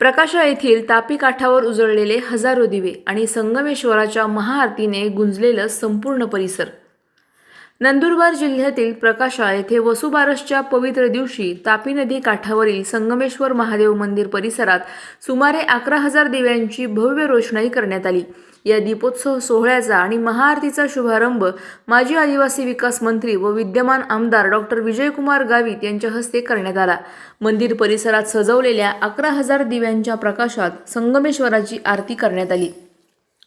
प्रकाशा येथील तापी काठावर उजळलेले हजारो दिवे आणि संगमेश्वराच्या महाआरतीने गुंजलेलं संपूर्ण परिसर. नंदुरबार जिल्ह्यातील प्रकाशा येथे वसुबारसच्या पवित्र दिवशी तापी नदी काठावरील संगमेश्वर महादेव मंदिर परिसरात सुमारे अकरा हजार दिव्यांची भव्य रोषणाई करण्यात आली. या दीपोत्सव सोहळ्याचा आणि महाआरतीचा शुभारंभ माजी आदिवासी विकास मंत्री व विद्यमान आमदार डॉक्टर विजयकुमार गावित यांच्या हस्ते करण्यात आला. मंदिर परिसरात सजवलेल्या अकरा हजार दिव्यांच्या प्रकाशात संगमेश्वराची आरती करण्यात आली.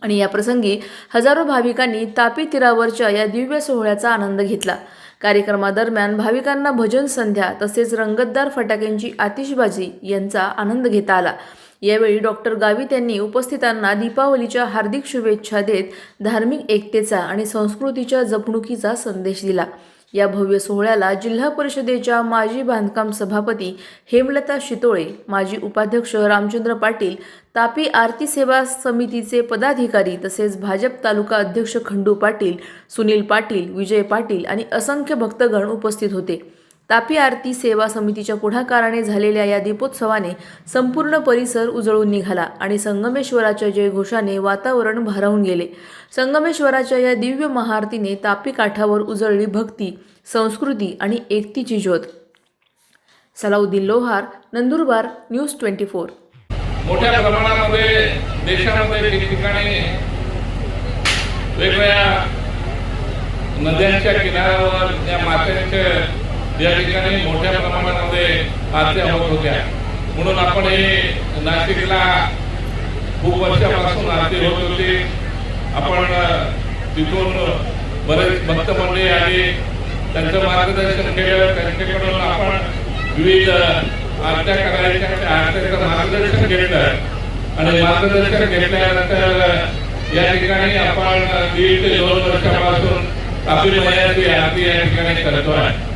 आणि या प्रसंगी हजारो भाविकांनी तापी तीरावरच्या या दिव्य सोहळ्याचा आनंद घेतला. कार्यक्रमादरम्यान भाविकांना भजन संध्या तसेच रंगतदार फटाक्यांची आतिषबाजी यांचा आनंद घेता आला. यावेळी डॉक्टर गावित यांनी उपस्थितांना दीपावलीच्या हार्दिक शुभेच्छा देत धार्मिक एकतेचा आणि संस्कृतीच्या जपणुकीचा संदेश दिला. या भव्य सोहळ्याला जिल्हा परिषदेच्या माजी बांधकाम सभापती हेमलता शितोळे माजी उपाध्यक्ष रामचंद्र पाटील तापी आरती सेवा समितीचे पदाधिकारी तसेच भाजप तालुका अध्यक्ष खंडू पाटील सुनील पाटील विजय पाटील आणि असंख्य भक्तगण उपस्थित होते. तापी आरती सेवा समितीच्या पुढाकाराने झालेल्या या दीपोत्सवाने संपूर्ण परिसर उजळून निघाला आणि संगमेश्वराच्या जयघोषाने वातावरण भारावून गेले. संगमेश्वराच्या या दिव्य महाआरतीने तापी काठावर उजळली भक्ती संस्कृती आणि एकतीची ज्योत. Salauddin Lohar Nandurbar news twenty four. मोठ्या प्रमाणामध्ये देशामध्ये ठिकठिकाणी वेगवेगळ्या नद्यांच्या किनाऱ्यावर या मात्यांच्या या ठिकाणी मोठ्या प्रमाणामध्ये आरत्या होत होत्या म्हणून आपण हे नाशिकला खूप वर्षापासून आरती होत होती. आपण तिथून बरेच भक्त मंडळी आली. त्यांचं मार्गदर्शन केलं. त्यांच्याकडून आपण विविध आरत्या करायच्या आरत्याचं मार्गदर्शन घेतलं. आणि मार्गदर्शन घेतल्यानंतर या ठिकाणी आपण दीड ते दोन वर्षापासून आपली मयाची आरती या ठिकाणी करतो आहे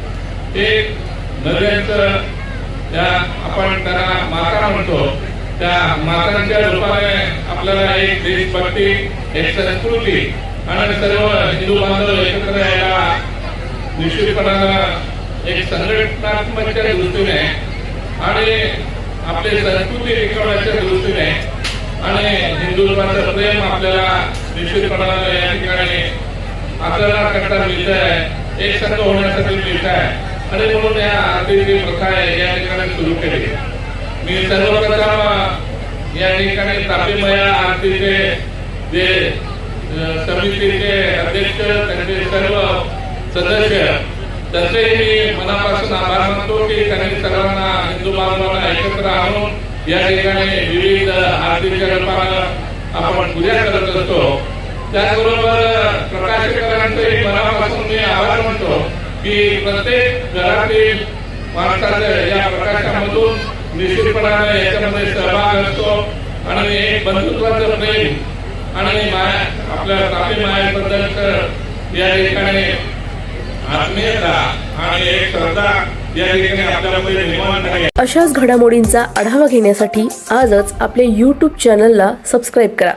ते नद्यांचं त्या आपण त्याला माता म्हणतो. त्या मातांच्या रूपाने आपल्याला एक देशभक्ती एक संस्कृती आणि सर्व हिंदू बांधव एकत्र यायला निश्चितपणानं एक संघटनात्मकच्या दृष्टीने आणि आपली संस्कृती टिकवण्याच्या दृष्टीने आणि हिंदुत्वाचं प्रेम आपल्याला निश्चितपणानं या ठिकाणी आपल्याला करता मिळत आहे एक संघ होण्यासाठी मिळत आहे आणि म्हणून या आरतीची प्रथा आहे या ठिकाणी सुरू केली. मी सर्वप्रथम या ठिकाणी तापीमया आरतीचे जे समितीचे अध्यक्ष त्यांचे सर्व सदस्य त्यांचे मी मनापासून आभार मानतो की त्यांनी सर्वांना हिंदू बांधवांना एकत्र आणून या ठिकाणी विविध आरतीच्या रूपानं आपण पूजा करत असतो. त्याचबरोबर प्रकाशकारांचे मनापासून मी आभार मानतो की प्रत्येक घरातील माणसाच्या या प्रकाशामधून निश्चितपणाने याच्यामध्ये सहभाग असतो आणि एक बंधुत्वाचं प्रेम आणि माया आपल्या तापी मायाबद्दलच या ठिकाणी आत्मीयता आणि एक श्रद्धा अशाच घडामोडींचा आढावा घेण्यासाठी आजच आपल्या यूट्यूब चॅनलला सबस्क्राईब करा.